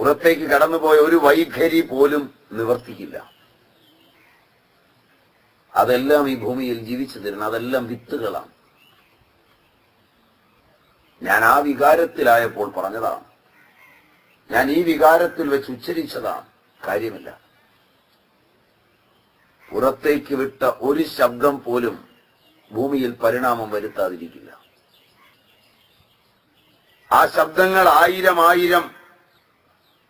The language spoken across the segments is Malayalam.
പുറത്തേക്ക് കടന്നുപോയ ഒരു വൈഖരി പോലും നിവർത്തിക്കില്ല. അതെല്ലാം ഈ ഭൂമിയിൽ ജീവിച്ചു തരുന്ന അതെല്ലാം വിത്തുകളാണ്. ഞാൻ ആ വികാരത്തിലായപ്പോൾ പറഞ്ഞതാണ്. ഞാൻ ഈ വികാരത്തിൽ വെച്ച് ഉച്ചരിച്ചതാണ്. കാര്യമില്ല. പുറത്തേക്ക് വിട്ട ഒരു ശബ്ദം പോലും ഭൂമിയിൽ പരിണാമം വരുത്താതിരിക്കില്ല. ആ ശബ്ദങ്ങൾ ആയിരം ആയിരം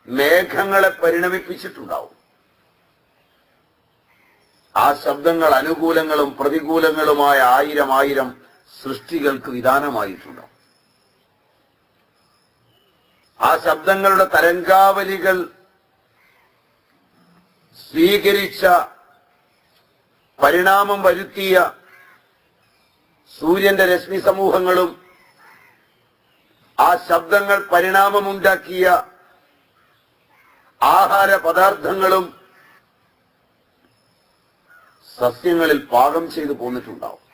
മേഘങ്ങളെ പരിണമിപ്പിച്ചിട്ടുണ്ടാവും. ആ ശബ്ദങ്ങൾ അനുകൂലങ്ങളും പ്രതികൂലങ്ങളുമായ ആയിരം ആയിരം സൃഷ്ടികൾക്ക് വിധാനമായിട്ടുണ്ടാവും. ആ ശബ്ദങ്ങളുടെ തരംഗാവലികൾ സ്വീകരിച്ച പരിണാമം വരുത്തിയ സൂര്യന്റെ രശ്മി സമൂഹങ്ങളും ആ ശബ്ദങ്ങൾ പരിണാമമുണ്ടാക്കിയ ആഹാര പദാർത്ഥങ്ങളും സസ്യങ്ങളിൽ പാകം ചെയ്തു പോന്നിട്ടുണ്ടാവും.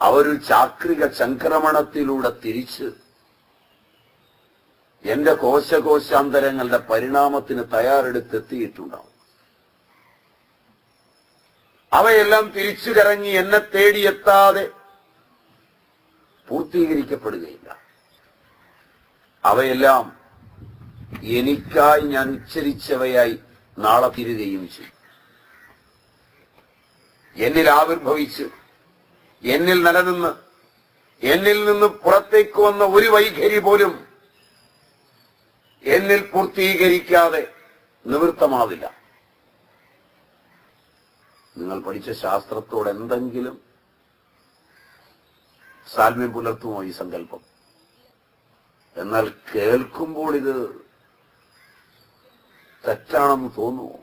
അവരു ചാക്രിക സംക്രമണത്തിലൂടെ തിരിച്ച് എന്റെ കോശകോശാന്തരങ്ങളുടെ പരിണാമത്തിന് തയ്യാറെടുത്തെത്തിയിട്ടുണ്ടാവും. അവയെല്ലാം തിരിച്ചു കറങ്ങി എന്നെ തേടിയെത്താതെ പൂർത്തീകരിക്കപ്പെടുകയില്ല. അവയെല്ലാം എനിക്കായി ഞാൻ ഉച്ചരിച്ചവയായി നാളെ തീരുകയും ചെയ്യും. എന്നിൽ ആവിർഭവിച്ച് എന്നിൽ നിലനിന്ന് എന്നിൽ നിന്ന് പുറത്തേക്ക് വന്ന ഒരു വൈഖരി പോലും എന്നിൽ പൂർത്തീകരിക്കാതെ നിവൃത്തമാവില്ല. നിങ്ങൾ പഠിച്ച ശാസ്ത്രത്തോട് എന്തെങ്കിലും സാൽമ്യം പുലർത്തുമോ ഈ സങ്കല്പം? എന്നാൽ കേൾക്കുമ്പോൾ ഇത് തെറ്റാണെന്ന് തോന്നുമോ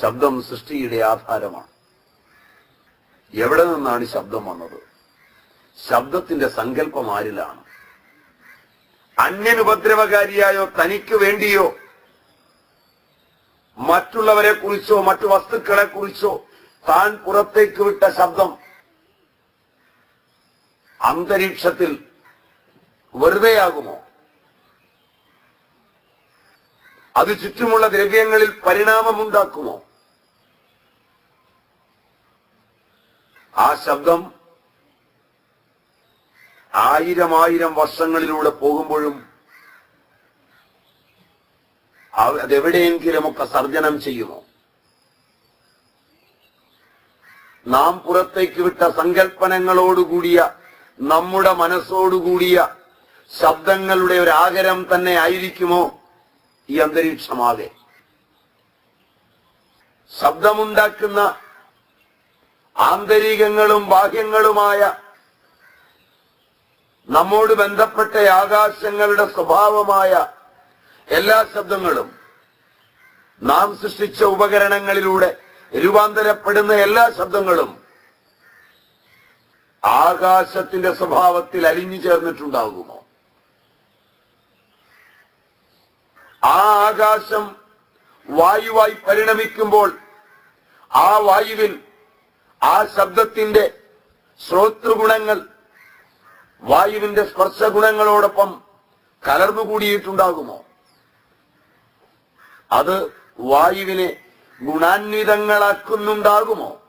ശബ്ദം സൃഷ്ടിയുടെ ആധാരമാണ്. എവിടെ നിന്നാണ് ശബ്ദം വന്നത്? ശബ്ദത്തിന്റെ സങ്കല്പം ആരിലാണ്? അന്യനുപദ്രവകാരിയായോ തനിക്ക് വേണ്ടിയോ മറ്റുള്ളവരെ കുറിച്ചോ മറ്റു വസ്തുക്കളെ കുറിച്ചോ താൻ പുറത്തേക്ക് വിട്ട ശബ്ദം അന്തരീക്ഷത്തിൽ വെറുതെയാകുമോ? അത് ചുറ്റുമുള്ള ദ്രവ്യങ്ങളിൽ പരിണാമമുണ്ടാക്കുമോ? ആ ശബ്ദം ആയിരം ആയിരം വർഷങ്ങളിലൂടെ പോകുമ്പോഴും അതെവിടെയെങ്കിലുമൊക്കെ സർജനം ചെയ്യുമോ? നാം പുറത്തേക്ക് വിട്ട സങ്കല്പനങ്ങളോടുകൂടിയ നമ്മുടെ മനസ്സോടുകൂടിയ ശബ്ദങ്ങളുടെ ഒരു ആകരം തന്നെ ആയിരിക്കുമോ? ഈ അന്തരീക്ഷമാകെ. ശബ്ദമുണ്ടാക്കുന്ന ആന്തരികങ്ങളും ബാഹ്യങ്ങളുമായ നമ്മോട് ബന്ധപ്പെട്ട ആകാശങ്ങളുടെ സ്വഭാവമായ എല്ലാ ശബ്ദങ്ങളും നാം സൃഷ്ടിച്ച ഉപകരണങ്ങളിലൂടെ രൂപാന്തരപ്പെടുന്ന എല്ലാ ശബ്ദങ്ങളും ആകാശത്തിന്റെ സ്വഭാവത്തിൽ അലിഞ്ഞു ചേർന്നിട്ടുണ്ടാകുമോ? ആ ആകാശം വായുവായി പരിണമിക്കുമ്പോൾ ആ വായുവിൽ ആ ശബ്ദത്തിന്റെ ശ്രോതൃഗുണങ്ങൾ വായുവിന്റെ സ്പർശഗുണങ്ങളോടൊപ്പം കലർന്നുകൂടിയിട്ടുണ്ടാകുമോ? അത് വായുവിനെ ഗുണാന്വിതങ്ങളാക്കുന്നുണ്ടാകുമോ?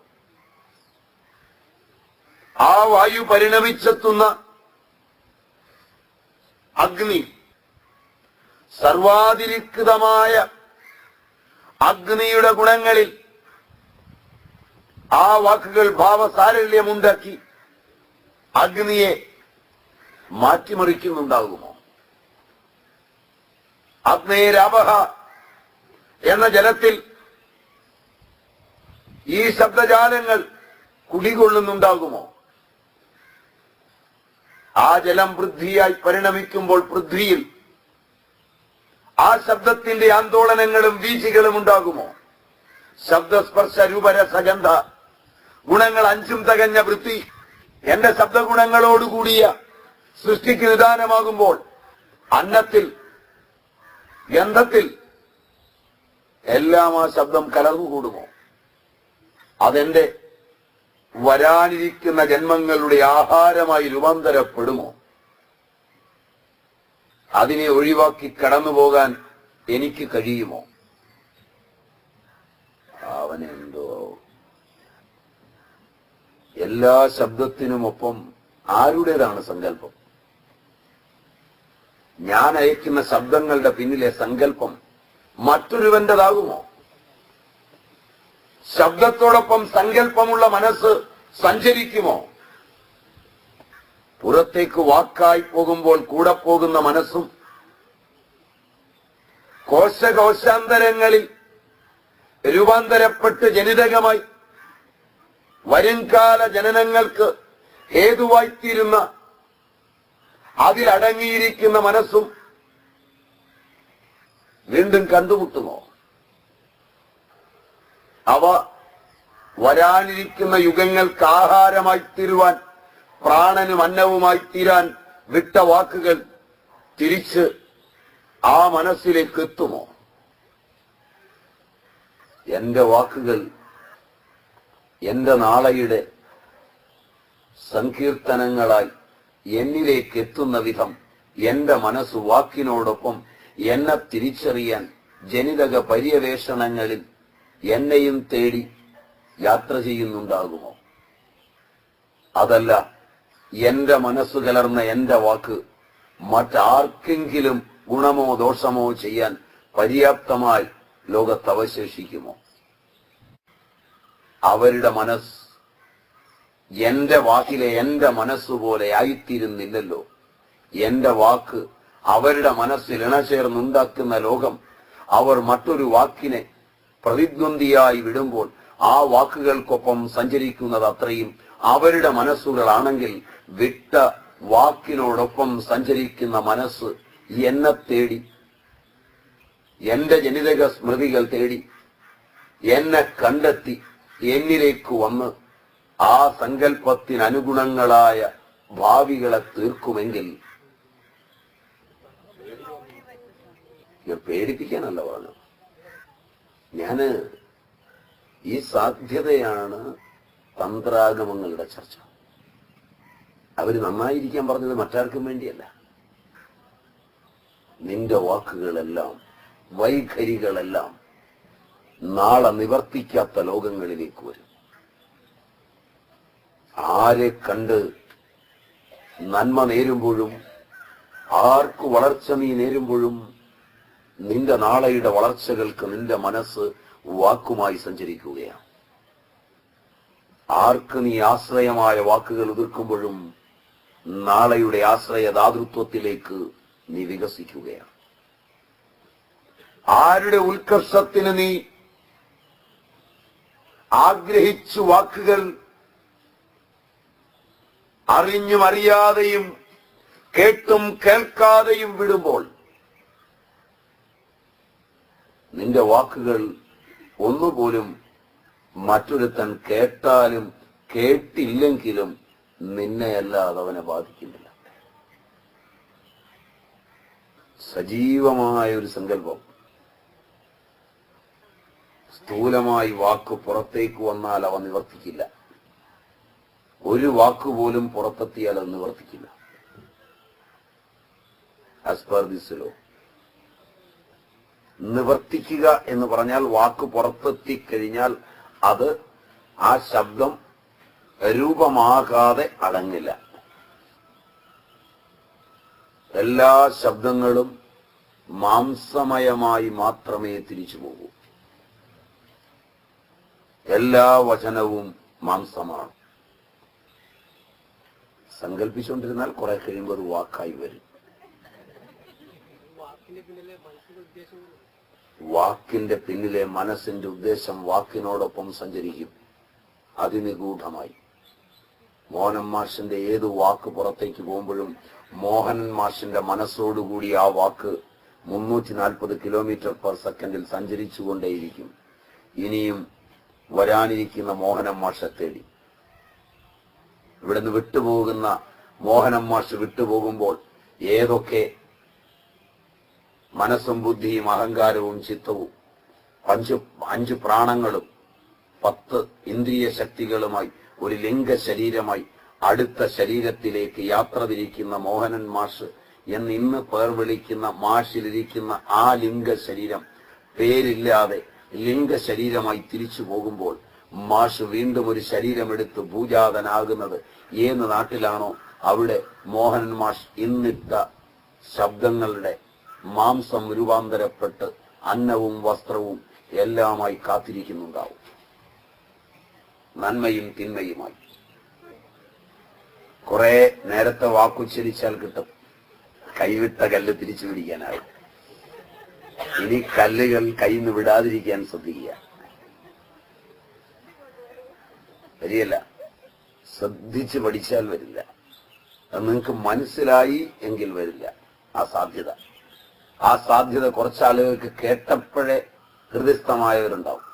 ആ വായു പരിണമിച്ചെത്തുന്ന അഗ്നി സർവാതിരിക്തമായ അഗ്നിയുടെ ഗുണങ്ങളിൽ ആ വാക്കുകൾ ഭാവസാരല്യമുണ്ടാക്കി അഗ്നിയെ മാറ്റിമറിക്കുന്നുണ്ടാകുമോ? അഗ്നേരാപഹ എന്ന ജലത്തിൽ ഈ ശബ്ദജാലങ്ങൾ കുടികൊള്ളുന്നുണ്ടാകുമോ? ആ ജലം പൃഥ്വിയായി പരിണമിക്കുമ്പോൾ പൃഥ്വിയിൽ ആ ശബ്ദത്തിന്റെ ആന്തോളനങ്ങളും വീശികളും ഉണ്ടാകുമോ? ശബ്ദസ്പർശ രൂപരസഗന്ധ ഗുണങ്ങൾ അഞ്ചും തകഞ്ഞ വൃത്തി. എന്റെ ശബ്ദഗുണങ്ങളോടുകൂടിയ സൃഷ്ടിക്ക് നിദാനമാകുമ്പോൾ അന്നത്തിൽ ഗന്ധത്തിൽ എല്ലാം ആ ശബ്ദം കലർന്നുകൂടുമോ? അതെന്റെ വരാനിരിക്കുന്ന ജന്മങ്ങളുടെ ആഹാരമായി രൂപാന്തരപ്പെടുമോ? അതിനെ ഒഴിവാക്കി കടന്നു പോകാൻ എനിക്ക് കഴിയുമോ? അവനെന്തോ. എല്ലാ ശബ്ദത്തിനുമൊപ്പം ആരുടേതാണ് സങ്കല്പം? ഞാൻ അയക്കുന്ന ശബ്ദങ്ങളുടെ പിന്നിലെ സങ്കല്പം മറ്റൊരുവന്റേതാകുമോ ശബ്ദത്തോടൊപ്പം സങ്കല്പമുള്ള മനസ്സ് സഞ്ചരിക്കുമോ? പുറത്തേക്ക് വാക്കായി പോകുമ്പോൾ കൂടെ പോകുന്ന മനസ്സും കോശകോശാന്തരങ്ങളിൽ രൂപാന്തരപ്പെട്ട് ജനിതകമായി വരുംകാല ജനനങ്ങൾക്ക് ഹേതുവായിത്തീരുന്ന അതിലടങ്ങിയിരിക്കുന്ന മനസ്സും വീണ്ടും കണ്ടുമുട്ടുമോ? അവ വരാനിരിക്കുന്ന യുഗങ്ങൾക്ക് ആഹാരമായി തീരുവാൻ പ്രാണനും അന്നവുമായി തീരാൻ വിട്ട വാക്കുകൾ തിരിച്ച് ആ മനസ്സിലേക്ക് എത്തുമോ? എന്റെ വാക്കുകൾ എന്റെ നാളെയുടെ സങ്കീർത്തനങ്ങളായി എന്നിലേക്ക് എത്തുന്ന വിധം എന്റെ മനസ്സ് വാക്കിനോടൊപ്പം എന്നെ തിരിച്ചറിയാൻ ജനിതക പര്യവേഷണങ്ങളിൽ എന്നെയും തേടി യാത്ര ചെയ്യുന്നുണ്ടാകുമോ? അതല്ല എന്റെ മനസ്സ് കലർന്ന എന്റെ വാക്ക് മറ്റാർക്കെങ്കിലും ഗുണമോ ദോഷമോ ചെയ്യാൻ പര്യാപ്തമായി ലോകത്ത് അവശേഷിക്കുമോ അവരുടെ മനസ്സ് എന്റെ വാക്കിലെ എന്റെ മനസ്സുപോലെ ആയിത്തീരുന്നില്ലല്ലോ. എന്റെ വാക്ക് അവരുടെ മനസ്സിൽ ഇണചേർന്നുണ്ടാക്കുന്ന ലോകം അവർ മറ്റൊരു വാക്കിനെ പ്രതിദ്വന്ദിയായി വിടുമ്പോൾ ആ വാക്കുകൾക്കൊപ്പം സഞ്ചരിക്കുന്നത് അത്രയും അവരുടെ മനസ്സുകളാണെങ്കിൽ വിട്ട വാക്കിനോടൊപ്പം സഞ്ചരിക്കുന്ന മനസ്സ് എന്നെ തേടി എന്റെ ജനിതക സ്മൃതികൾ തേടി എന്നെ കണ്ടെത്തി എന്നിലേക്ക് വന്ന് ആ സങ്കല്പത്തിനനുഗുണങ്ങളായ ഭാവികളെ തീർക്കുമെങ്കിൽ പേടിപ്പിക്കാനല്ല പറഞ്ഞു. ഞാൻ ഈ സാധ്യതയാണ് തന്ത്രാഗമങ്ങളുടെ ചർച്ച. അവർ നന്നായിരിക്കാൻ പറഞ്ഞത് മറ്റാർക്കും വേണ്ടിയല്ല. നിന്റെ വാക്കുകളെല്ലാം വൈഖരികളെല്ലാം നാളെ നിവർത്തിക്കാത്ത ലോകങ്ങളിലേക്ക് വരും. ആരെ കണ്ട് നന്മ നേരുമ്പോഴും ആർക്ക് വളർച്ച നീ നേരുമ്പോഴും നിന്റെ നാളെയുടെ വളർച്ചകൾക്ക് നിന്റെ മനസ്സ് വാക്കുമായി സഞ്ചരിക്കുകയാണ്. ആർക്ക് നീ ആശ്രയമായ വാക്കുകൾ എതിർക്കുമ്പോഴും നാളെയുടെ ആശ്രയ ദാതൃത്വത്തിലേക്ക് നീ വികസിക്കുകയാണ്. ആരുടെ ഉത്കർഷത്തിന് നീ ആഗ്രഹിച്ചു വാക്കുകൾ അറിഞ്ഞും അറിയാതെയും കേട്ടും കേൾക്കാതെയും വിടുമ്പോൾ നിന്റെ വാക്കുകൾ ഒന്നുപോലും മറ്റൊരുത്തൻ കേട്ടാലും കേട്ടില്ലെങ്കിലും നിന്നെയല്ല അതവനെ ബാധിക്കുന്നില്ല. സജീവമായ ഒരു സങ്കല്പം. സ്ഥൂലമായി വാക്ക് പുറത്തേക്ക് വന്നാൽ അവ നിവർത്തിക്കില്ല. ഒരു വാക്കുപോലും പുറത്തെത്തിയാൽ അത് നിവർത്തിക്കില്ല. ആസ് പെർ ദിസ് ലോ നിവർത്തിക്കുക എന്ന് പറഞ്ഞാൽ വാക്ക് പുറത്തെത്തി കഴിഞ്ഞാൽ അത് ആ ശബ്ദം രൂപമാകാതെ അടങ്ങില്ല. എല്ലാ ശബ്ദങ്ങളും മാംസമയമായി മാത്രമേ തിരിച്ചു പോകൂ. എല്ലാ വചനവും മാംസമാണ്. സങ്കല്പിച്ചുകൊണ്ടിരുന്നാൽ കുറെ കഴിയുമ്പോൾ ഒരു വാക്കായി വരും. വാക്കിന്റെ പിന്നിലെ മനസ്സിന്റെ ഉദ്ദേശം വാക്കിനോടൊപ്പം സഞ്ചരിക്കും. അതിനിഗൂഢമായി. മോഹനൻ മാഷിന്റെ ഏത് വാക്ക് പുറത്തേക്ക് പോകുമ്പോഴും മോഹനൻ മാഷിന്റെ മനസ്സോടുകൂടി ആ വാക്ക് മുന്നൂറ്റി നാൽപ്പത് കിലോമീറ്റർ പെർ സെക്കൻഡിൽ സഞ്ചരിച്ചുകൊണ്ടേയിരിക്കും. ഇനിയും വരാനിരിക്കുന്ന മോഹനൻ മാഷെ തേടി. ഇവിടുന്ന് വിട്ടുപോകുന്ന മോഹനം മാഷ് വിട്ടുപോകുമ്പോൾ ഏതൊക്കെ മനസ്സും ബുദ്ധിയും അഹങ്കാരവും ചിത്തവും അഞ്ച് അഞ്ച് പ്രാണങ്ങളും പത്ത് ഇന്ദ്രിയ ശക്തികളുമായി ഒരു ലിംഗ ശരീരമായി അടുത്ത ശരീരത്തിലേക്ക് യാത്ര തിരിക്കുന്ന മോഹനൻ മാഷ് എന്ന് ഇന്ന് പേർ വിളിക്കുന്ന മാഷിലിരിക്കുന്ന ആ ലിംഗ ശരീരം പേരില്ലാതെ ലിംഗ ശരീരമായി തിരിച്ചു പോകുമ്പോൾ മാഷ് വീണ്ടും ഒരു ശരീരമെടുത്ത് പൂജാതനാകുന്നത് ഏത് നാട്ടിലാണോ അവിടെ മോഹനൻ മാഷ് ഇന്നിട്ട ശബ്ദങ്ങളുടെ മാംസം രൂപാന്തരപ്പെട്ട് അന്നവും വസ്ത്രവും എല്ലാമായി കാത്തിരിക്കുന്നുണ്ടാവും. നന്മയും തിന്മയുമായി. കുറെ നേരത്തെ വാക്കുച്ചരിച്ചാൽ കിട്ടും. കൈവിട്ട കല്ല് തിരിച്ചു പിടിക്കാനാവും. ഇനി കല്ലുകൾ കയ്യിൽ നിന്ന് വിടാതിരിക്കാൻ ശ്രദ്ധിക്കുക. വരികയല്ല ശ്രദ്ധിച്ച് പഠിച്ചാൽ വരില്ല. നിങ്ങൾക്ക് മനസ്സിലായി എങ്കിൽ വരില്ല. ആ സാധ്യത. ആ സാധ്യത കുറച്ചാളുകൾക്ക് കേട്ടപ്പോഴേ ഹൃദയസ്ഥമായവരുണ്ടാവും.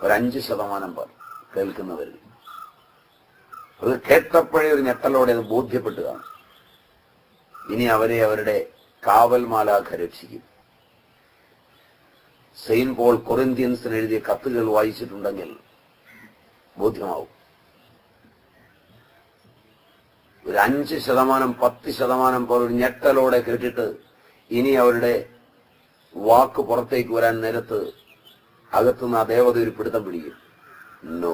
ഒരഞ്ച് ശതമാനം പേർ കേൾക്കുന്നവരിൽ. അത് കേട്ടപ്പോഴേ ഒരു ഞെട്ടലോടെ അത് ബോധ്യപ്പെട്ട് കാണും ഇനി അവരെ അവരുടെ കാവൽമാലാഖ രക്ഷിക്കും. സെയിൻ പോൾ കൊറിന്ത്യൻസിന് എഴുതിയ കത്തുകൾ വായിച്ചിട്ടുണ്ടെങ്കിൽ ബോധ്യമാവും. ഒരു അഞ്ച് ശതമാനം പത്ത് ശതമാനം പോലെ ഒരു ഞെട്ടലോടെ കേട്ടിട്ട് ഇനി അവരുടെ വാക്ക് പുറത്തേക്ക് വരാൻ നേരത്ത് അകത്തുനിന്ന് ആ ദേവത ഒരു പിടുത്തം പിടിക്കും. നോ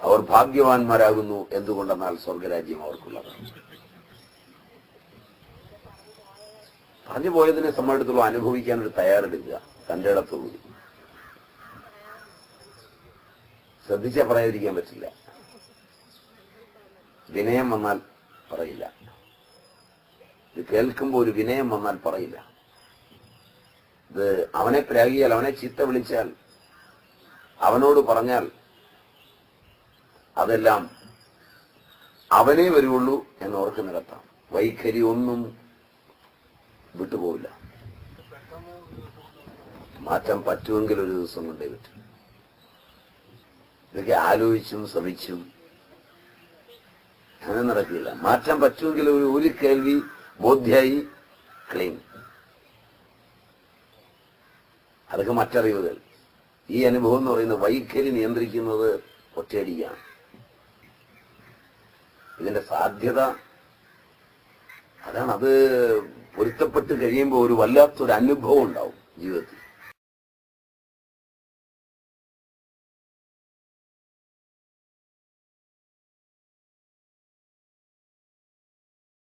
അവർ ഭാഗ്യവാന്മാരാകുന്നു എന്തുകൊണ്ടെന്നാൽ സ്വർഗരാജ്യം അവർക്കുള്ളതാണ്. പറഞ്ഞു പോയതിനെ സംബന്ധിച്ചിടത്തോളം അനുഭവിക്കാൻ ഒരു തയ്യാറെടുക്കുക തന്റെ ഇടത്തുകൂടി ശ്രദ്ധിച്ചാൽ പറയാതിരിക്കാൻ പറ്റില്ല. വിനയം വന്നാൽ പറയില്ല. ഇത് കേൾക്കുമ്പോൾ ഒരു വിനയം വന്നാൽ പറയില്ല. ഇത് അവനെ പ്രാഗിയാൽ അവനെ ചീത്ത വിളിച്ചാൽ അവനോട് പറഞ്ഞാൽ അതെല്ലാം അവനേ വരുള്ളൂ എന്ന് ഓർക്ക് നിരത്താം വൈഖരി ഒന്നും വിട്ടുപോവില്ല. മാറ്റാൻ പറ്റുമെങ്കിൽ ഒരു ദിവസം കൊണ്ടേ പറ്റും. ഇതൊക്കെ ആലോചിച്ചും ശ്രമിച്ചും അങ്ങനെ നടക്കില്ല. മാറ്റാൻ പറ്റുമെങ്കിൽ ഒരു കേൾവി ബോധ്യായി ക്ലീൻ അതൊക്കെ മറ്ററിവുകൾ ഈ അനുഭവം എന്ന് പറയുന്നത് വൈഖരി നിയന്ത്രിക്കുന്നത് ഒറ്റയടിക്കാണ്. ഇതിന്റെ സാധ്യത അതാണ്. അത് പൊരുത്തപ്പെട്ട് കഴിയുമ്പോൾ ഒരു വല്ലാത്തൊരു അനുഭവം ഉണ്ടാവും ജീവിതത്തിൽ.